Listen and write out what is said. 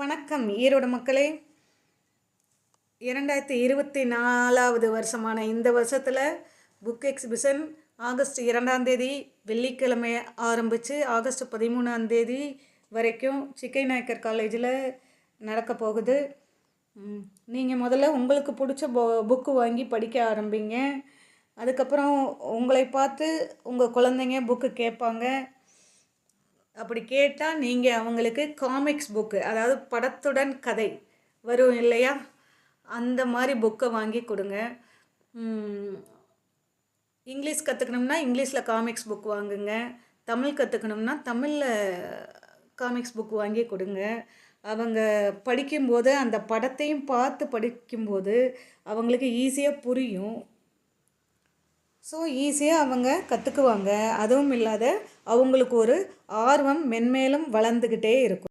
வணக்கம் ஈரோடு மக்களே. இரண்டாயிரத்தி இருபத்தி நாலாவது வருஷமான இந்த வருஷத்தில் புக் எக்ஸிபிஷன் ஆகஸ்ட் இரண்டாம் தேதி வெள்ளிக்கிழமை ஆரம்பித்து ஆகஸ்ட் பதிமூணாம் தேதி வரைக்கும் சிக்கை நாயக்கர் காலேஜில் நடக்க போகுது. நீங்கள் முதல்ல உங்களுக்கு பிடிச்ச பு புக்கு வாங்கி படிக்க ஆரம்பிங்க. அதுக்கப்புறம் உங்களை பார்த்து உங்கள் குழந்தைங்க புக்கு கேட்பாங்க. அப்படி கேட்டால் நீங்கள் அவங்களுக்கு காமிக்ஸ் புக்கு அதாவது படத்துடன் கதை வரும் இல்லையா? அந்த மாதிரி புக்கை வாங்கி கொடுங்க. இங்கிலீஷ் கற்றுக்கணும்னா இங்கிலீஷில் காமிக்ஸ் புக் வாங்குங்க. தமிழ் கற்றுக்கணும்னா தமிழில் காமிக்ஸ் புக் வாங்கி கொடுங்க. அவங்க படிக்கும்போது அந்த படத்தையும் பார்த்து படிக்கும்போது அவங்களுக்கு ஈஸியாக புரியும். ஸோ ஈஸியாக அவங்க கற்றுக்குவாங்க அதுவும் இல்லாத அவங்களுக்கு ஒரு ஆர்வம் மென்மேலும் வளர்ந்துக்கிட்டே இருக்கும்.